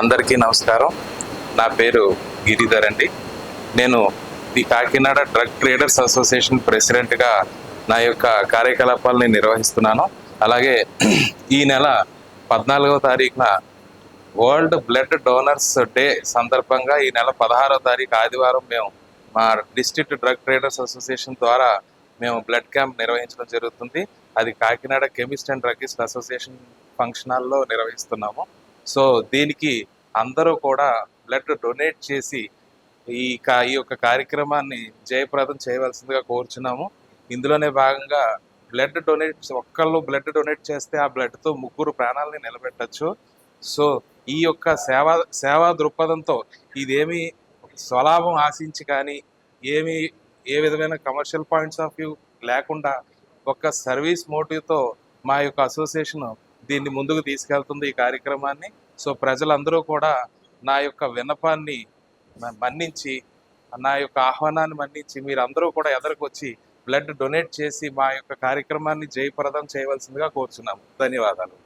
అందరికీ నమస్కారం. నా పేరు గిరిధర్ అండి. నేను the Kakinada drug traders association ప్రెసిడెంట్గా నా యొక్క కార్యకలాపాలని నిర్వహిస్తున్నాను. అలాగే ఈ నెల పద్నాలుగవ తారీఖున వరల్డ్ బ్లడ్ డోనర్స్ డే సందర్భంగా ఈ నెల పదహారవ తారీఖు ఆదివారం మేము మా డిస్ట్రిక్ట్ డ్రగ్ ట్రేడర్స్ అసోసియేషన్ ద్వారా మేము బ్లడ్ క్యాంప్ నిర్వహించడం జరుగుతుంది. అది Kakinada chemist and druggist association function హాల్లో నిర్వహిస్తున్నాము. సో దీనికి అందరూ కూడా బ్లడ్ డొనేట్ చేసి ఈ కా ఈ యొక్క కార్యక్రమాన్ని జయప్రదం చేయవలసిందిగా కోరుచున్నాము. ఇందులోనే భాగంగా బ్లడ్ డొనేట్ ఒక్కళ్ళు బ్లడ్ డొనేట్ చేస్తే ఆ బ్లడ్తో ముగ్గురు ప్రాణాలని నిలబెట్టచ్చు. సో ఈ యొక్క సేవా సేవా దృక్పథంతో ఇదేమి స్వలాభం ఆశించి కానీ ఏమి ఏ విధమైన కమర్షియల్ పాయింట్స్ ఆఫ్ వ్యూ లేకుండా ఒక సర్వీస్ మోటివ్తో మా యొక్క అసోసియేషన్ దీన్ని ముందుకు తీసుకెళ్తుంది ఈ కార్యక్రమాన్ని. సో ప్రజలందరూ కూడా నా యొక్క విన్నపాన్ని మ- మన్నించి నా యొక్క ఆహ్వానాన్ని మన్నించి మీరందరూ కూడా ఎదురుకొచ్చి బ్లడ్ డొనేట్ చేసి మా యొక్క కార్యక్రమాన్ని జయప్రదం చేయవలసిందిగా కోరుచున్నాము. ధన్యవాదాలు.